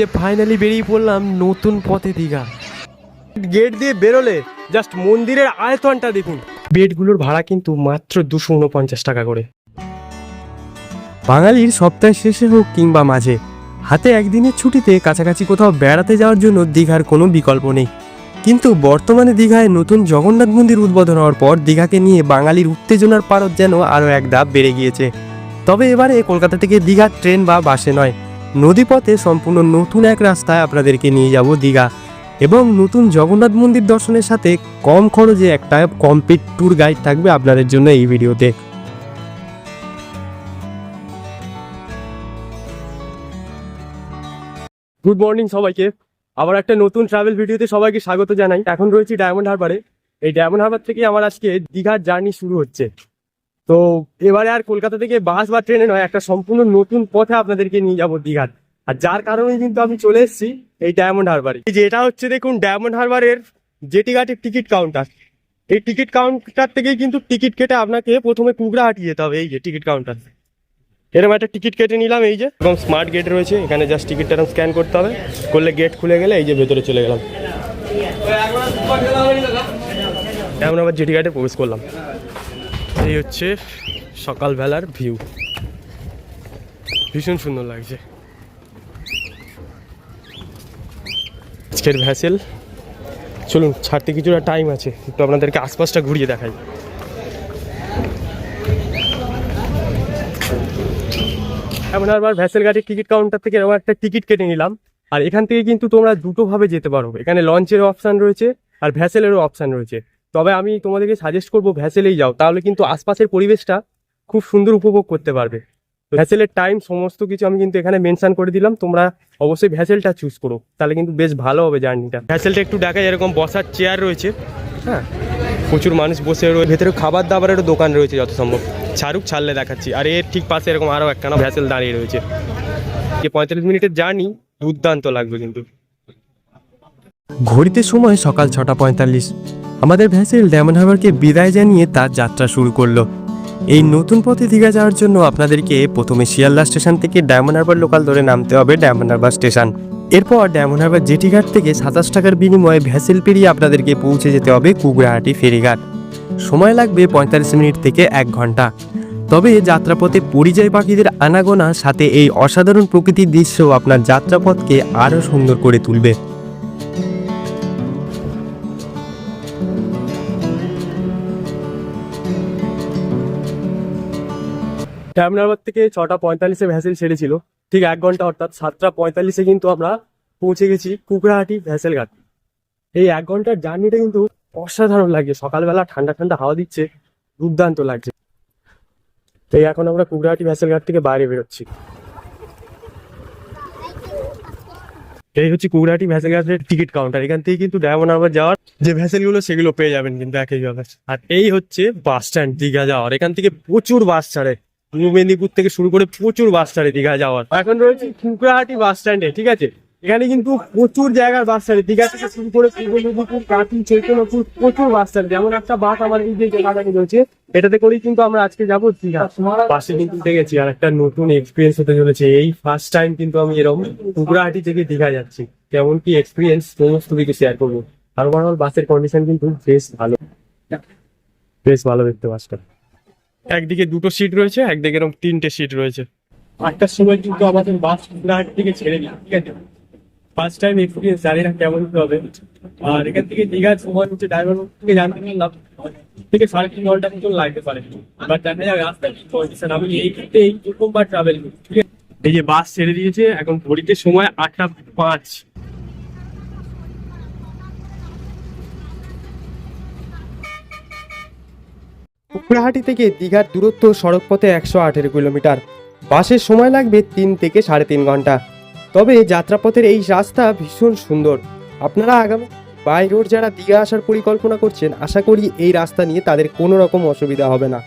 Finally বেরিয়ে পড়লাম নতুন পথে দীঘা। গেট দিয়ে বেরোলে জাস্ট মন্দিরের আয়তনটা দেখুন। বেডগুলোর ভাড়া কিন্তু মাত্র দুশো উনপঞ্চাশ টাকা করে। বাঙালির সপ্তাহের শেষে হোক কিংবা মাঝে হাতে একদিনের ছুটিতে কাছাকাছি কোথাও বেড়াতে যাওয়ার জন্য দীঘার কোনো বিকল্প নেই। কিন্তু বর্তমানে দীঘায় নতুন জগন্নাথ মন্দির উদ্বোধন হওয়ার পর দীঘাকে নিয়ে বাঙালির উত্তেজনার পারত যেন আরও এক ধাপ বেড়ে গিয়েছে। তবে এবারে কলকাতা থেকে দীঘার ট্রেন বা বাসে নয় নদীপথে সম্পূর্ণ নতুন এক রাস্তায় আপনাদেরকে নিয়ে যাব দীঘা। এবং নতুন জগন্নাথ মন্দির দর্শনের সাথে কম খরচে একটা কমপ্লিট ট্যুর গাইড থাকবে আপনাদের জন্য এই ভিডিওতে। গুড মর্নিং সবাইকে। আবার একটা নতুন ট্রাভেল ভিডিওতে সবাইকে স্বাগত জানাই। এখন রয়েছি ডায়মন্ড হারবারে এই ডায়মন্ড হারবার থেকে আমার আজকে দীঘার জার্নি শুরু হচ্ছে। তো এবারে আর কলকাতা থেকে বাস বা ট্রেনে নয়, একটা সম্পূর্ণ নতুন পথে আপনাদেরকে নিয়ে যাব দীঘার। আর যার কারণে কিন্তু আমি চলে এসেছি এই ডায়মন্ড হারবারে এই যে এটা হচ্ছে দেখুন ডায়মন্ড হারবারের জেটি ঘাটের টিকিট কাউন্টার এই টিকিট কাউন্টার থেকেই কিন্তু টিকিট কেটে আপনাকে প্রথমে কুগড়াহাটি যেতে হবে, এই যে টিকিট কাউন্টার এরকম একটা টিকিট কেটে নিলাম, এই যে। এবং স্মার্ট গেট রয়েছে, এখানে জাস্ট টিকিটটা এরকম স্ক্যান করতে হবে। করলে গেট খুলে গেলে এই যে ভেতরে চলে গেলাম। এখন আবার জেটি ঘাটে প্রবেশ করলাম। এই হচ্ছে সকালবেলার ভিউ। ভীষণ সুন্দর লাগছে। আজকের ভ্যাসেল চলুন, ছাড়তে কিছুটা টাইম আছে। একটু আপনাদেরকে আশপাশটা ঘুরিয়ে দেখাই। এমন আবার ভ্যাসেল গাড়ির টিকিট কাউন্টার থেকে এরকম একটা টিকিট কেটে নিলাম। আর এখান থেকে কিন্তু তোমরা দুটোভাবে যেতে পারো। এখানে লঞ্চের অপশান রয়েছে, আর ভ্যাসেলেরও অপশান রয়েছে। তবে আমি তোমাদেরকে সাজেস্ট করব ভ্যাসেলেই যাও তাহলে কিন্তু আশপাশের পরিবেশটা খুব সুন্দর উপভোগ করতে পারবে। ভ্যাসেলের টাইম সমস্ত কিছু আমি কিন্তু এখানে মেনশন করে দিলাম তোমরা অবশ্যই ভ্যাসেলটা চুজ করো তাহলে কিন্তু বেশ ভালো হবে জার্নিটা। ভ্যাসেলটা একটু দেখা যায় এরকম বসার চেয়ার রয়েছে হ্যাঁ? প্রচুর মানুষ বসে রয়েছে ভেতরে খাবার দাবারেরও দোকান রয়েছে যত সম্ভব ছাড়ুক ছাড়লে দেখাচ্ছি আর এর ঠিক পাশে এরকম আরও একখানা ভ্যাসেল দাঁড়িয়ে রয়েছে। যে পঁয়তাল্লিশ মিনিটের জার্নি দুর্দান্ত লাগবে কিন্তু। ঘড়িতে সময় সকাল ছটা পঁয়তাল্লিশ। আমাদের ভ্যাসেল ডায়মন্ড হারবারকে বিদায় জানিয়ে তার যাত্রা শুরু করল। এই নতুন পথে দীঘা যাওয়ার জন্য আপনাদেরকে প্রথমে শিয়ালদা স্টেশন থেকে ডায়মন্ড হারবার লোকাল ধরে নামতে হবে ডায়মন্ড হারবার স্টেশন। এরপর ডায়মন্ড হারবার জেটিঘাট থেকে সাতাশ টাকার বিনিময়ে ভ্যাসেল পেরিয়ে আপনাদেরকে পৌঁছে যেতে হবে কুগড়াহাটি ফেরিঘাট। সময় লাগবে পঁয়তাল্লিশ মিনিট থেকে এক ঘণ্টা। তবে যাত্রাপথে পরিযায়ী পাখিদের আনাগোনা, সাথে এই অসাধারণ প্রকৃতির দৃশ্য আপনার যাত্রাপথকে আরও সুন্দর করে তুলবে। টার্মিনালবাদ থেকে ছটা পঁয়তাল্লিশে ভ্যাসেল ছেড়েছিল। ঠিক এক ঘণ্টা অর্থাৎ সাতটা পঁয়তাল্লিশে কিন্তু আমরা পৌঁছে গেছি কুকড়াহাটি ভ্যাসেল ঘাট। এই এক ঘণ্টার জার্নিটা কিন্তু অসাধারণ লাগছে। সকালবেলা ঠান্ডা ঠান্ডা হাওয়া দিচ্ছে, দুর্দান্ত লাগছে। তো এই এখন আমরা কুকড়াহাটি ভ্যাসেল ঘাট থেকে বাইরে বেরোচ্ছি। এই হচ্ছে কুকড়াহাটি ভ্যাসেল ঘাটের টিকিট কাউন্টার এখান থেকে কিন্তু ডায়মন্ড যাওয়ার যে ভ্যাসেলগুলো সেগুলো পেয়ে যাবেন কিন্তু একইভাবে আর এই হচ্ছে বাস স্ট্যান্ড দীঘা যাওয়ার। এখান থেকে প্রচুর বাস ছাড়ে। নিউ মেদিনীপুর থেকে শুরু করে প্রচুর বাস ছাড়ে দীঘা যাওয়ার। এখন রয়েছে কুকড়াহাটি বাস স্ট্যান্ডে ঠিক আছে? এখানে কিন্তু প্রচুর জায়গার বাস ছাড়ে দীঘা থেকে শুরু করে পূর্ব মেদিনীপুর, কাঁথি, চৈতন্যপুর প্রচুর বাস ছাড়ে যেমন একটা বাস আমার এই যে জায়গাটা রয়েছে, এটাতে করেই কিন্তু আমরা আজকে যাব দীঘা। বাসে কিন্তু দেখেছি আর একটা নতুন এক্সপিরিয়েন্স হতে চলেছে। এই ফার্স্ট টাইম কিন্তু আমি এরকম কুকড়াহাটি থেকে দীঘা যাচ্ছি। কেমন কি এক্সপিরিয়েন্স সমস্ত কিছু শেয়ার করব। আর ওভারঅল বাসের কন্ডিশন কিন্তু বেশ ভালো। বেশ ভালো দেখতে বাসটা একদিকে দুটো সিট রয়েছে, একদিকে এরকম তিনটে সিট রয়েছে। আটটার সময় কিন্তু আমাদের বাস কুকড়াহাট থেকে ছেড়ে দিল ঠিক আছে? ফার্স্ট টাইম এক্সপিরিয়েন্স জানি না কেমন হবে। আর এখান থেকে দীঘার সময় হচ্ছে ড্রাইভার থেকে জানতে পারলাম, থেকে সাড়ে তিন ঘণ্টা মতন লাগতে পারে। বাট দেখা যাবে রাস্তার কি কন্ডিশন আমি এই ক্ষেত্রে এই প্রথমবার ট্রাভেল করি? এই যে বাস ছেড়ে দিয়েছে, এখন ঘড়িতে সময় আটটা পাঁচ। কুকড়াহাটি থেকে দীঘার দূরত্ব সড়কপথে একশো আঠেরো কিলোমিটার। বাসের সময় লাগবে তিন থেকে সাড়ে তিন ঘণ্টা। তবে যাত্রাপথের এই রাস্তা ভীষণ সুন্দর। আপনারা আগামী, বাই রোড যারা দীঘা আসার পরিকল্পনা করছেন, আশা করি এই রাস্তা নিয়ে তাদের কোনো রকম অসুবিধা হবে না।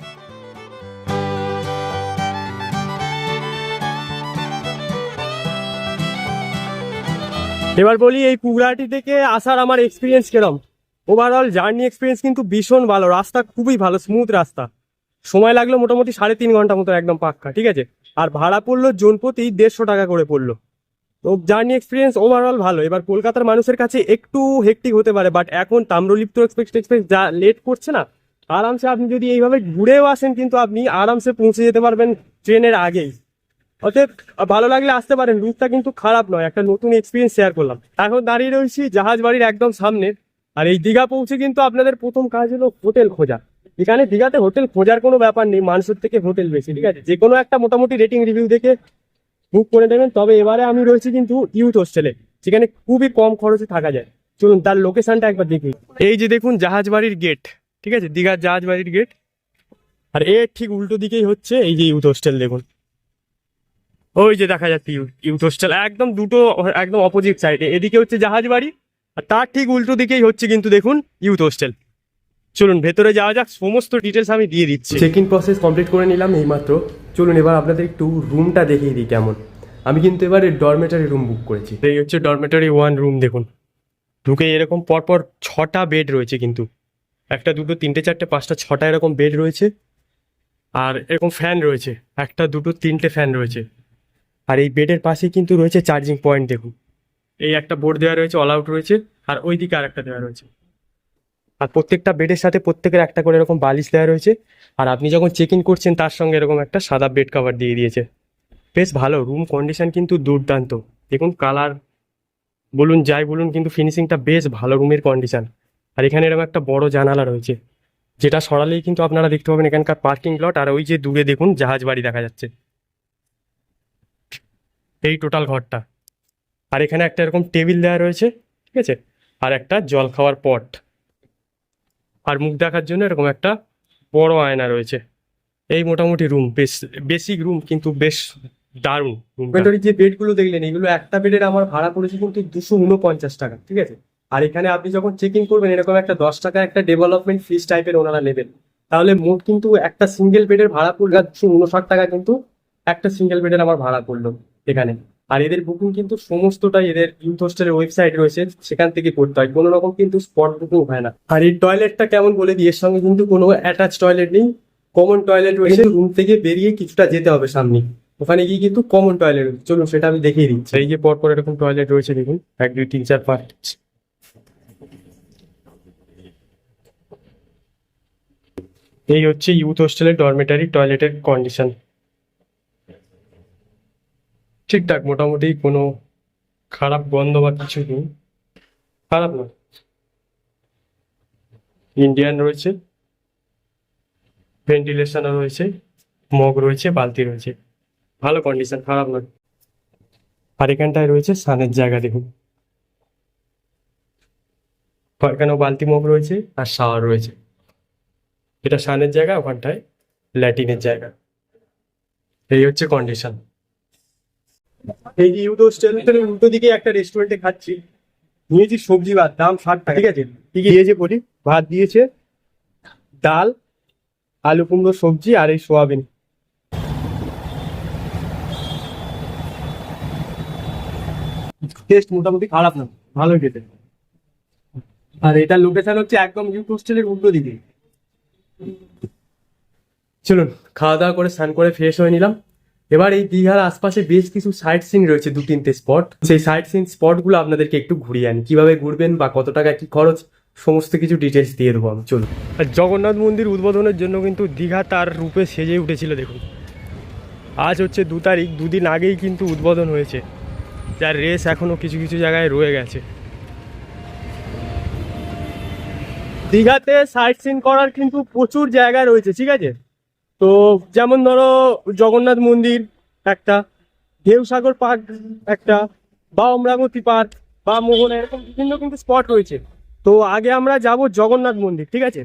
এবার বলি এই কুগড়াহাটি থেকে আসার আমার এক্সপিরিয়েন্স কিরম? ওভারঅল জার্নি এক্সপিরিয়েন্স কিন্তু ভীষণ ভালো। রাস্তা খুবই ভালো স্মুথ রাস্তা। সময় লাগল মোটামুটি সাড়ে তিন ঘণ্টা মতো একদম পাক্কা, ঠিক আছে? আর ভাড়া পড়ল জনপ্রতি দেড়শো টাকা করে পড়ল। তো জার্নি এক্সপিরিয়েন্স ওভারঅল ভালো। এবার কলকাতার মানুষের কাছে একটু হেক্টিক হতে পারে বাট এখন তাম্রলিপ্ত এক্সপ্রেস এক্সপ্রেস যা লেট করছে না, আরামসে আপনি যদি এইভাবে ঘুরেও আসেন, কিন্তু আপনি আরামসে পৌঁছে যেতে পারবেন ট্রেনের আগেই। অতএব, ভালো লাগলে আসতে পারেন, রুটটা কিন্তু খারাপ নয়, একটা নতুন এক্সপিরিয়েন্স শেয়ার করলাম। এখন দাঁড়িয়ে রয়েছি জাহাজ বাড়ির একদম সামনে। আর এই দীঘা পৌঁছে কিন্তু আপনাদের প্রথম কাজ হলো হোটেল খোঁজা। এখানে দীঘাতে হোটেল খোঁজার কোনো ব্যাপার নেই মানুষের থেকে হোটেল বেশি, ঠিক আছে? যে কোনো একটা মোটামুটি রেটিং রিভিউ দেখে বুক করে নেবেন তবে এবারে আমি রয়েছি কিন্তু ইউথ হোস্টেলে যেখানে খুবই কম খরচে থাকা যায়। চলুন তার লোকেশনটা একবার দেখি। এই যে দেখুন, জাহাজ বাড়ির গেট ঠিক আছে? দীঘার জাহাজ বাড়ির গেট আর এর ঠিক উল্টো দিকেই হচ্ছে এই যে ইউথ হোস্টেল দেখুন। ওই যে দেখা যাচ্ছে ইউথ হোস্টেল একদম দুটো, একদম অপোজিট সাইডে এদিকে হচ্ছে জাহাজ বাড়ি আর তার ঠিক উল্টো দিকেই হচ্ছে কিন্তু দেখুন ইউথ হোস্টেল চলুন ভেতরে যাওয়া যাক সমস্ত ডিটেলস আমি দিয়ে দিচ্ছি। চেক ইন প্রসেস কমপ্লিট করে নিলাম এইমাত্র। চলুন এবার আপনাদের একটু রুমটা দেখিয়ে দিই কেমন। আমি কিন্তু এবারে ডরমেটারি রুম বুক করেছি। এই হচ্ছে ডরমেটারি ওয়ান রুম দেখুন। ঢুকে এরকম পরপর ছটা বেড রয়েছে কিন্তু। একটা দুটো তিনটে চারটে পাঁচটা ছটা এরকম বেড রয়েছে। আর এরকম ফ্যান রয়েছে। একটা দুটো তিনটে ফ্যান রয়েছে। আর এই বেডের পাশে কিন্তু রয়েছে চার্জিং পয়েন্ট দেখুন। এই একটা বোর্ড দেওয়া রয়েছে অল আউট রয়েছে, আর ওই দিকে আর একটা দেওয়া রয়েছে। আর প্রত্যেকটা বেডের সাথে প্রত্যেকের একটা করে এরকম বালিশ দেওয়া রয়েছে, আর আপনি যখন চেক ইন করছেন, তার সঙ্গে এরকম একটা সাদা বেড কভার দিয়ে দিয়েছে। বেশ ভালো রুম কন্ডিশন কিন্তু দুর্দান্ত। দেখুন কালার বলুন যাই বলুন, কিন্তু ফিনিশিংটা বেশ ভালো রুমের কন্ডিশন আর এখানে এরকম একটা বড় জানালা রয়েছে, যেটা সরালেই কিন্তু আপনারা দেখতে পাবেন এখানকার পার্কিং লট আর ওই যে দূরে দেখুন জাহাজ বাড়ি দেখা যাচ্ছে। এই টোটাল ঘরটা। আর এখানে একটা এরকম টেবিল দেওয়া রয়েছে, ঠিক আছে? আর একটা জল খাওয়ার পট। আর মুখ দেখার জন্য এরকম একটা বড় আয়না রয়েছে। এই মোটামুটি রুম বেশ বেসিক রুম কিন্তু বেশ দারুণ রুমের যে বেডগুলো দেখলেন, এগুলো একটা বেডের আমার ভাড়া পড়েছে কিন্তু দুশো উনপঞ্চাশ টাকা, ঠিক আছে? আর এখানে আপনি যখন চেক ইন করবেন, এরকম একটা দশ টাকা একটা ডেভেলপমেন্ট ফিস টাইপের ওনারা নেবেন। তাহলে মোট কিন্তু একটা সিঙ্গেল বেডের ভাড়া পড়ল দুশো উনষাট টাকা কিন্তু একটা সিঙ্গেল বেডের আমার ভাড়া পড়ল এখানে। আর এদের বুকিং কিন্তু সমস্তটাই এদের ইউথ হোস্টেলের ওয়েবসাইট রয়েছে, সেখান থেকে করতে হয়। কোনো রকম কিন্তু স্পট বুকিং হয় না। আর এই টয়লেটটা কেমন বলে দিই এর সঙ্গে কিন্তু কোনো অ্যাটাচ টয়লেট নেই। কমন টয়লেট রয়েছে রুম থেকে বেরিয়ে কিছুটা যেতে হবে সামনে। ওখানে গিয়ে কিন্তু কমন টয়লেট রয়েছে। চলুন, সেটা আমি দেখিয়ে দিচ্ছি এই যে পরপর এরকম টয়লেট রয়েছে, দেখুন। এক, দুই, তিন, চার, পাঁচ। এই হচ্ছে ইউথ হোস্টেলের ডরমেটারি টয়লেটের কন্ডিশন ঠিকঠাক মোটামুটি কোনো খারাপ গন্ধ বা কিছু নেই। খারাপ নয়। ইন্ডিয়ান রয়েছে। ভেন্টিলেশনও রয়েছে। মগ রয়েছে, বালতি রয়েছে। ভালো কন্ডিশন খারাপ নয়। আর এখানটায় রয়েছে স্নানের জায়গা দেখুন। এখানেও বালতি মগ রয়েছে আর শাওয়ার রয়েছে? এটা স্নানের জায়গা, ওখানটায় ল্যাটিনের জায়গা। এই হচ্ছে কন্ডিশন এই যে ইউথ হোস্টেলের উল্টো দিকে একটা রেস্টুরেন্টে খাচ্ছি। নিয়েছি সবজি ভাত দাম ষাট টাকা। ঠিক আছে? কি কি দিয়েছে বলি ভাত দিয়েছে ডাল আলু কুমড়ো সবজি আর এই সোয়াবিন। টেস্ট মোটামুটি খারাপ না ভালো খেতে। আর এটার লোকেশন হচ্ছে একদম ইউথ হোস্টেলের উল্টো দিকে। চলুন খাওয়া দাওয়া করে স্নান করে ফ্রেশ হয়ে নিলাম। এবার এই দীঘার আশপাশে বেশ কিছু সাইট সিন রয়েছে দু, তিনটে স্পট সেই সাইট সিন স্পটগুলো আপনাদেরকে একটু ঘুরিয়ে আনি। কীভাবে ঘুরবেন বা কত টাকা কি খরচ, সমস্ত কিছু ডিটেলস দিয়ে দেবো আমি। চলুন। আর জগন্নাথ মন্দির উদ্বোধনের জন্য কিন্তু দীঘা তার রূপে সেজে উঠেছিল, দেখুন। আজ হচ্ছে দু তারিখ, দুদিন আগেই কিন্তু উদ্বোধন হয়েছে। যার রেস এখনও কিছু কিছু জায়গায় রয়ে গেছে। দীঘাতে সাইট সিন করার কিন্তু প্রচুর জায়গা রয়েছে, ঠিক আছে? তো যেমন ধরো জগন্নাথ মন্দির একটা ঢেউসাগর পার্ক একটা বা অমরাবতী পার্ক বা মোহন এরকম বিভিন্ন কিন্তু স্পট রয়েছে। তো আগে আমরা যাব জগন্নাথ মন্দির ঠিক আছে?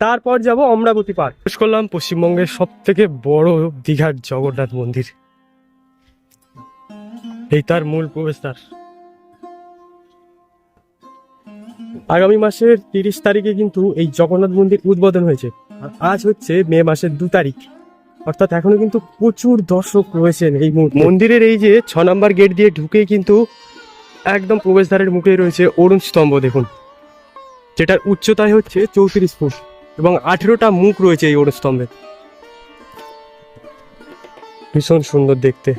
তারপর যাব অমরাবতী পার্ক। শেষ করলাম পশ্চিমবঙ্গের সব থেকে বড় দীঘার জগন্নাথ মন্দির। এই তার মূল প্রবেশদ্বার। আগামী মাসের তিরিশ তারিখে কিন্তু এই জগন্নাথ মন্দির উদ্বোধন হয়েছে। আজ হচ্ছে মে মাসের দু তারিখ। অর্থাৎ এখনও কিন্তু প্রচুর দর্শক রয়েছেন এই। মন্দিরের এই যে ছ নম্বর গেট দিয়ে ঢুকেই কিন্তু একদম প্রবেশদ্বারের মুখেই রয়েছে অরুণ স্তম্ভ, দেখুন। যেটার উচ্চতায় হচ্ছে চৌত্রিশ ফুট এবং আঠেরোটা মুখ রয়েছে এই অরুণ স্তম্ভে। ভীষণ সুন্দর দেখতে।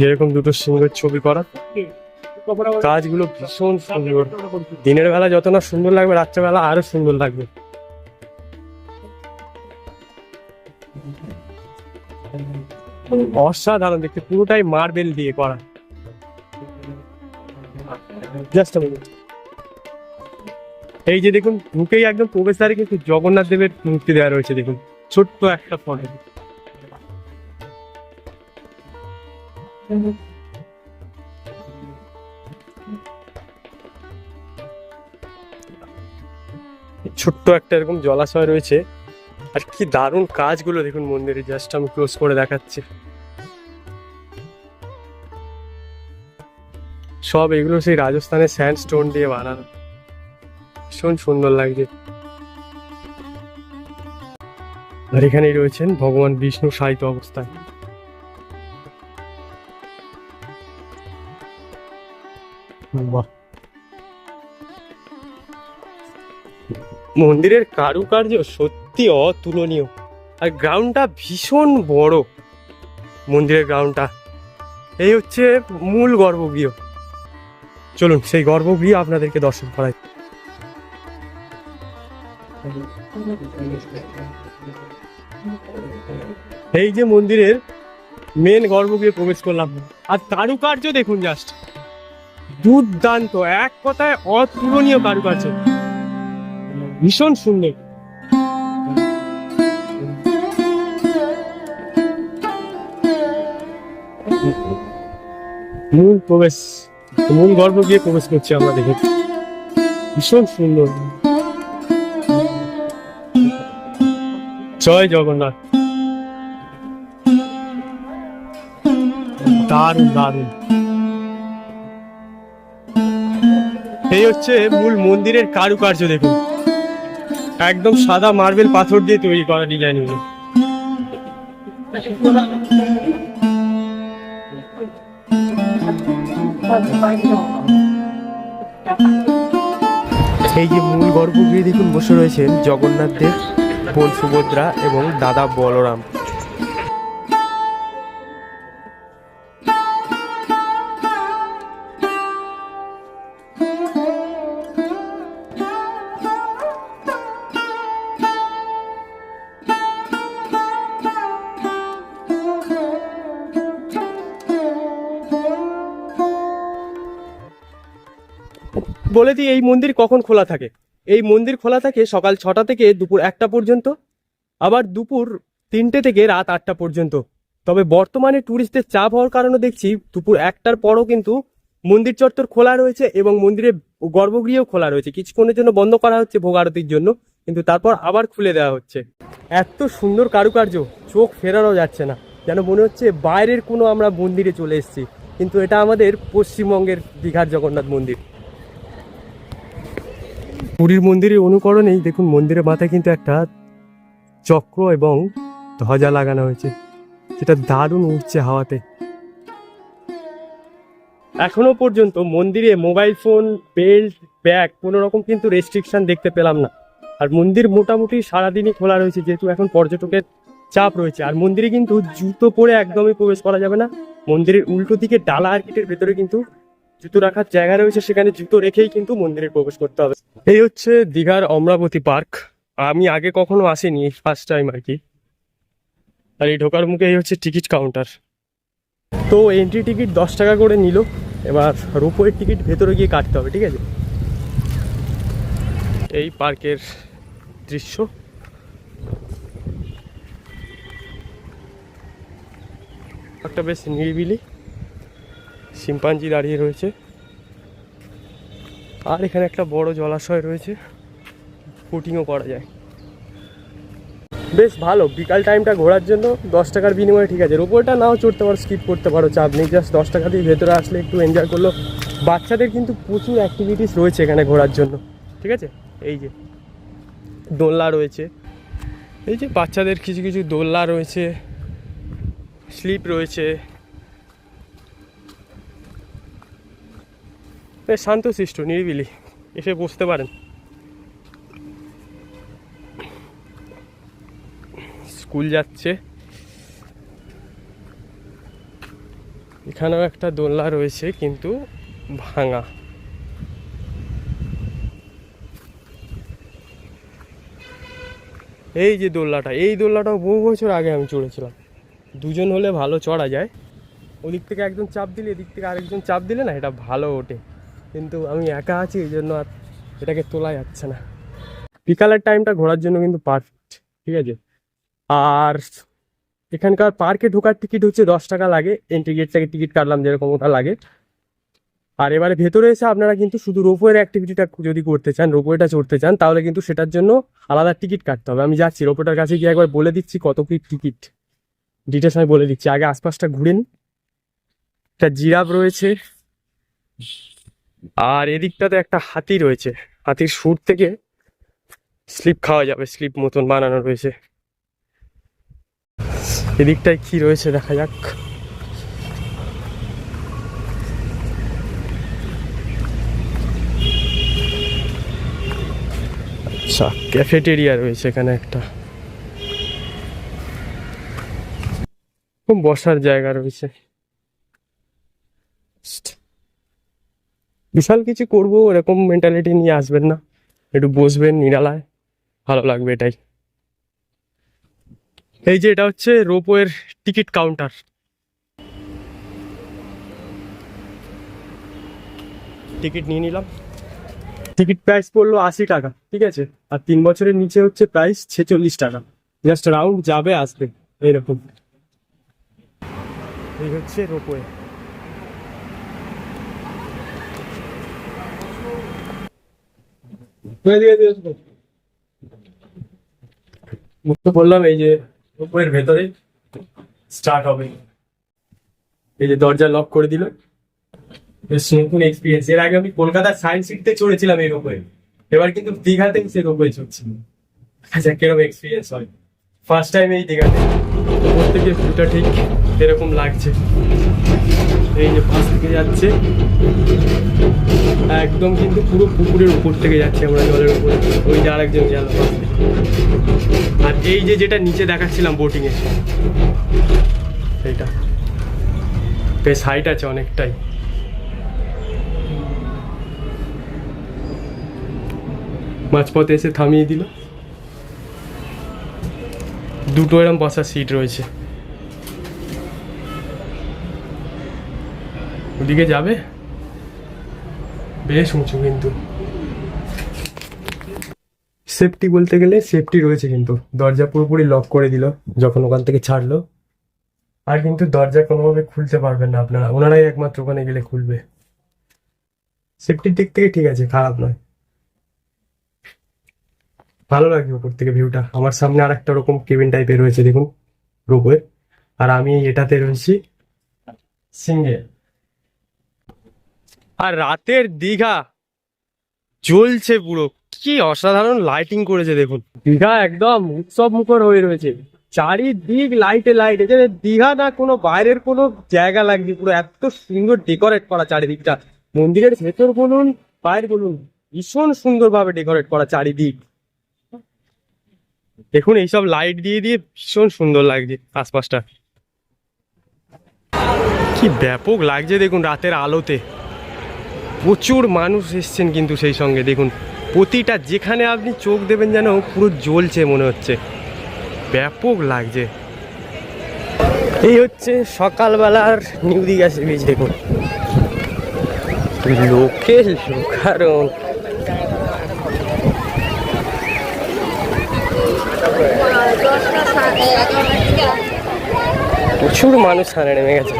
যেরকম দুটো সিংহের ছবি করা কাজগুলো ভীষণ সুন্দর। দিনের বেলা যত না সুন্দর লাগবে রাত্রেবেলা আরও সুন্দর লাগবে। অসাধারণ দেখতে পুরোটাই মার্বেল দিয়ে করা। জাস্ট এই যে দেখুন ঢুকেই একদম প্রবেশদ্বারে কিন্তু জগন্নাথ দেবের মূর্তি দেওয়া রয়েছে দেখুন। ছোট্ট একটা ফটো ছোট্ট একটা এরকম জলাশয় রয়েছে। আর কি দারুণ কাজগুলো দেখুন মন্দিরে জাস্ট আমি ক্লোজ করে দেখাচ্ছি। সব এগুলো সেই রাজস্থানের স্যান্ড স্টোন দিয়ে বানানো। ভীষণ সুন্দর লাগছে। আর এখানেই রয়েছেন ভগবান বিষ্ণু সাহিত্য অবস্থায় মন্দিরের কারুকার্য সত্যি অতুলনীয়, আর গ্রাউন্ডটা ভীষণ বড়। মন্দিরের গ্রাউন্ডটা এই হচ্ছে মূল গর্ভগৃহ। চলুন, সেই গর্ভগৃহ আপনাদেরকে দর্শন করাই। এই যে মন্দিরের মেন গর্ভগৃহে প্রবেশ করলাম। আর কারুকার্য দেখুন জাস্ট দুর্দান্ত, এক কথায় অতুলনীয় কারুকার্য। ভীষণ সুন্দর। মূল প্রবেশ, মূল গর্ভ গিয়ে প্রবেশ করছি আমরা দেখে। ভীষণ সুন্দর। জয় জগন্নাথ। দারুণ দারুণ। এই হচ্ছে মূল মন্দিরের কারুকার্য দেখুন। একদম সাদা মার্বেল পাথর দিয়ে তৈরি করা ডিজাইনগুলো এই যে মূল গর্ভগৃহে দেখুন বসে রয়েছেন জগন্নাথ দেব বোন সুভদ্রা এবং দাদা বলরাম। বলে দিই, এই মন্দির কখন খোলা থাকে? এই মন্দির খোলা থাকে সকাল ছটা থেকে দুপুর একটা পর্যন্ত, আবার দুপুর তিনটে থেকে রাত আটটা পর্যন্ত। তবে বর্তমানে ট্যুরিস্টদের চাপ হওয়ার কারণে দেখছি দুপুর একটার পরও কিন্তু মন্দির চত্বর খোলা রয়েছে এবং মন্দিরে গর্ভগৃহও খোলা রয়েছে। কিছুক্ষণের জন্য বন্ধ করা হচ্ছে ভোগ আরতির জন্য, কিন্তু তারপর আবার খুলে দেওয়া হচ্ছে। এত সুন্দর কারুকার্য, চোখ ফেরানো যাচ্ছে না। যেন মনে হচ্ছে বাইরের কোনো আমরা মন্দিরে চলে এসেছি। কিন্তু এটা আমাদের পশ্চিমবঙ্গের দীঘার জগন্নাথ মন্দির। পুরীর মন্দিরের অনুকরণেই দেখুন মন্দিরের মাথায় কিন্তু একটা চক্র এবং ধ্বজা লাগানো হয়েছে। যেটা দারুণ উঠছে হাওয়াতে। এখনও পর্যন্ত মন্দিরে মোবাইল ফোন, বেল্ট, ব্যাগ কোনো রকম কিন্তু রেস্ট্রিকশন দেখতে পেলাম না। আর মন্দির মোটামুটি সারাদিনই খোলা রয়েছে, যেহেতু এখন পর্যটকের চাপ রয়েছে। আর মন্দিরে কিন্তু জুতো পরে একদমই প্রবেশ করা যাবে না। মন্দিরের উল্টো দিকে ডালা আর্কিটের ভেতরে কিন্তু জুতো রাখার জায়গা রয়েছে, সেখানে জুতো রেখেই কিন্তু মন্দিরে প্রবেশ করতে হবে। এই হচ্ছে দীঘার অমরাবতী পার্ক। আমি আগে কখনো আসিনি ফার্স্ট টাইম আর কি। আর এই ঢোকার মুখে এই হচ্ছে টিকিট কাউন্টার তো এন্ট্রি টিকিট দশ টাকা করে নিল। এবার রোপওয়ের টিকিট ভেতরে গিয়ে কাটতে হবে, ঠিক আছে? এই পার্কের দৃশ্য। একটা বেশ নিরিবিলি। শিম্পাঞ্জি দাঁড়িয়ে রয়েছে। আর এখানে একটা বড় জলাশয় রয়েছে। ফুটিংও করা যায়। বেশ ভালো, বিকাল টাইমটা ঘোরার জন্য দশ টাকার বিনিময়ে ঠিক আছে। রোপওয়েটা নাও চড়তে পারো স্কিপ করতে পারো, চাপ নেই। জাস্ট দশ টাকা দিয়ে ভেতরে আসলে একটু এনজয় করল। বাচ্চাদের কিন্তু প্রচুর অ্যাক্টিভিটিস রয়েছে এখানে ঘোরার জন্য। ঠিক আছে? এই যে দোলনা রয়েছে। এই যে বাচ্চাদের কিছু কিছু দোলনা রয়েছে। স্লিপ রয়েছে। বেশ শান্তশিষ্ট নিরিবিলি। এসে বসতে পারেন। স্কুল যাচ্ছে। এখানেও একটা দোলনা রয়েছে, কিন্তু ভাঙা। এই যে দোলনাটা, এই দোলনাটাও বহু বছর আগে আমি চড়েছিলাম। দুজন হলে ভালো চড়া যায়। ওদিক থেকে একজন চাপ দিলে, এদিক থেকে আরেকজন চাপ দিলে না, এটা ভালো ওঠে। কিন্তু আমি একা আছি, এই জন্য আর এটাকে তোলা যাচ্ছে না। বিকালের টাইমটা ঘোরার জন্য কিন্তু পারফেক্ট ঠিক আছে? আর এখানকার পার্কে ঢোকার টিকিট হচ্ছে দশ টাকা লাগে এন্ট্রি গেট থেকে টিকিট কাটলাম যেরকম ওটা লাগে। আর এবারে ভেতরে এসে আপনারা কিন্তু শুধু রোপওয়ের অ্যাক্টিভিটিটা যদি করতে চান রোপওয়েটা চড়তে চান, তাহলে কিন্তু সেটার জন্য আলাদা টিকিট কাটতে হবে। আমি যাচ্ছি রোপওয়েটার কাছে গিয়ে একবার বলে দিচ্ছি কত কি টিকিট ডিটেলস আমি বলে দিচ্ছি। আগে আশপাশটা ঘুরেন একটা জিরাফ রয়েছে। আর এদিকটাতে একটা হাতি রয়েছে। হাতির সুর থেকে স্লিপ খাওয়া যাবে, স্লিপ মতন বানানো রয়েছে। এদিকটায় কি রয়েছে দেখা যাক। আচ্ছা ক্যাফেটেরিয়া রয়েছে এখানে একটা। খুব বসার জায়গা রয়েছে। বিশাল কিছু করব, এরকম মেন্টালিটি নিয়ে আসবেন না। একটু বসবেন, নিরালায়, ভালো লাগবে এটাই। এই যে এটা হচ্ছে রোপওয়ের টিকিট কাউন্টার টিকিট নিয়ে নিলাম। টিকিট প্রাইস পড়ল আশি টাকা, ঠিক আছে? আর তিন বছরের নিচে হচ্ছে প্রাইস ছেচল্লিশ টাকা। জাস্ট রাউন্ড যাবে, আসবে এইরকম এই হচ্ছে রোপওয়ে। বললাম এই যে রোপওয়ের ভেতরে স্টার্ট হবে। এই যে দরজা লক করে দিল। বেশ নতুন এক্সপিরিয়েন্স এর আগে আমি কলকাতার সায়েন্স সিটিতে চড়েছিলাম এই রোপওয়ে। এবার কিন্তু দীঘাতে সে রোপওয়ে চড়ছি। আচ্ছা কীরকম এক্সপিরিয়েন্স হয়? ফার্স্ট টাইম এই দীঘাতে। থেকে ভিউটা ঠিক এরকম লাগছে। এই যে পাশ থেকে যাচ্ছে। একদম কিন্তু পুরো পুকুরের উপর থেকে যাচ্ছে আমরা জলের উপর। ওই যে আরেকজন গেল। আর এই যে যেটা নিচে দেখাচ্ছিলাম বোটিং এর সেইটা বেশ হাইট আছে অনেকটাই। মাঝপথে এসে থামিয়ে দিল। দুটো এরম বসার সিট রয়েছে। ওদিকে যাবে? বেশ উঁচু কিন্তু। সেফটি বলতে গেলে সেফটি রয়েছে কিন্তু। দরজা পুরোপুরি লক করে দিল, যখন ওখান থেকে ছাড়লো। আর কিন্তু দরজা কোনোভাবে খুলতে পারবেন না আপনারা। ওনারাই একমাত্র ওখানে গেলে খুলবে। সেফটির দিক থেকে ঠিক আছে, খারাপ নয়। ভালো লাগে উপর থেকে ভিউটা আমার সামনে আর একটা রকম কেবিন টাইপের রয়েছে, দেখুন রোপওয়ে আর আমি এটাতে রয়েছি সিঙ্গেল আর রাতের দীঘা জ্বলছে পুরো। কি অসাধারণ লাইটিং করেছে দেখুন। দীঘা একদম উৎসব মুখর হয়ে রয়েছে। চারিদিক লাইটে লাইট যে দীঘা না, কোনো বাইরের কোনো জায়গা লাগবে পুরো। এত সুন্দর ডেকোরেট করা চারিদিকটা। মন্দিরের ভেতর বলুন, বাইরে বলুন, ভীষণ সুন্দরভাবে ডেকোরেট করা চারিদিক। দেখুন, এইসব লাইট দিয়ে দিয়ে ভীষণ সুন্দর লাগছে আশপাশটা। কি ব্যাপক লাগছে দেখুন রাতের আলোতে। প্রচুর মানুষ এসছেন কিন্তু সেই সঙ্গে। দেখুন, প্রতিটা যেখানে আপনি চোখ দেবেন যেন পুরো জ্বলছে মনে হচ্ছে। ব্যাপক লাগছে। এই হচ্ছে সকালবেলার নিউ দীঘা সি বিচ দেখুন লোকে প্রচুর মানুষ স্নানে নেমে গেছে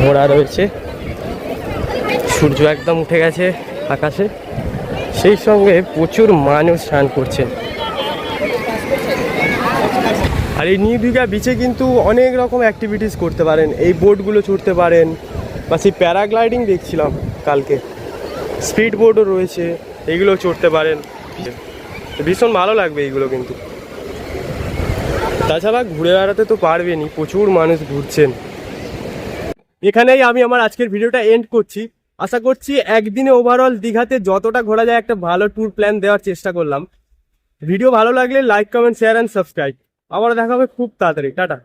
ঘোড়া রয়েছে। সূর্য একদম উঠে গেছে আকাশে। সেই সঙ্গে প্রচুর মানুষ স্নান করছে। আর এই নিউ দীঘা বিচে কিন্তু অনেক রকম অ্যাক্টিভিটিস করতে পারেন। এই বোটগুলো চড়তে পারেন বা সেই প্যারাগ্লাইডিং দেখছিলাম কালকে। স্পিড বোর্ডও রয়েছে, এগুলো চড়তে পারেন। ভীষণ ভালো লাগবে এইগুলো কিন্তু। তাছাড়া ঘুরে বেড়াতে তো পারবেনই, প্রচুর মানুষ ঘুরছেন। এখানেই আমি আমার আজকের ভিডিওটা এন্ড করছি। আশা করছি একদিনে ওভারঅল দীঘাতে যতটা ঘোরা যায় একটা ভালো ট্যুর প্ল্যান দেওয়ার চেষ্টা করলাম। ভিডিও ভালো লাগলে like comment share and subscribe আবার দেখা হবে খুব তাড়াতাড়ি। টাটা।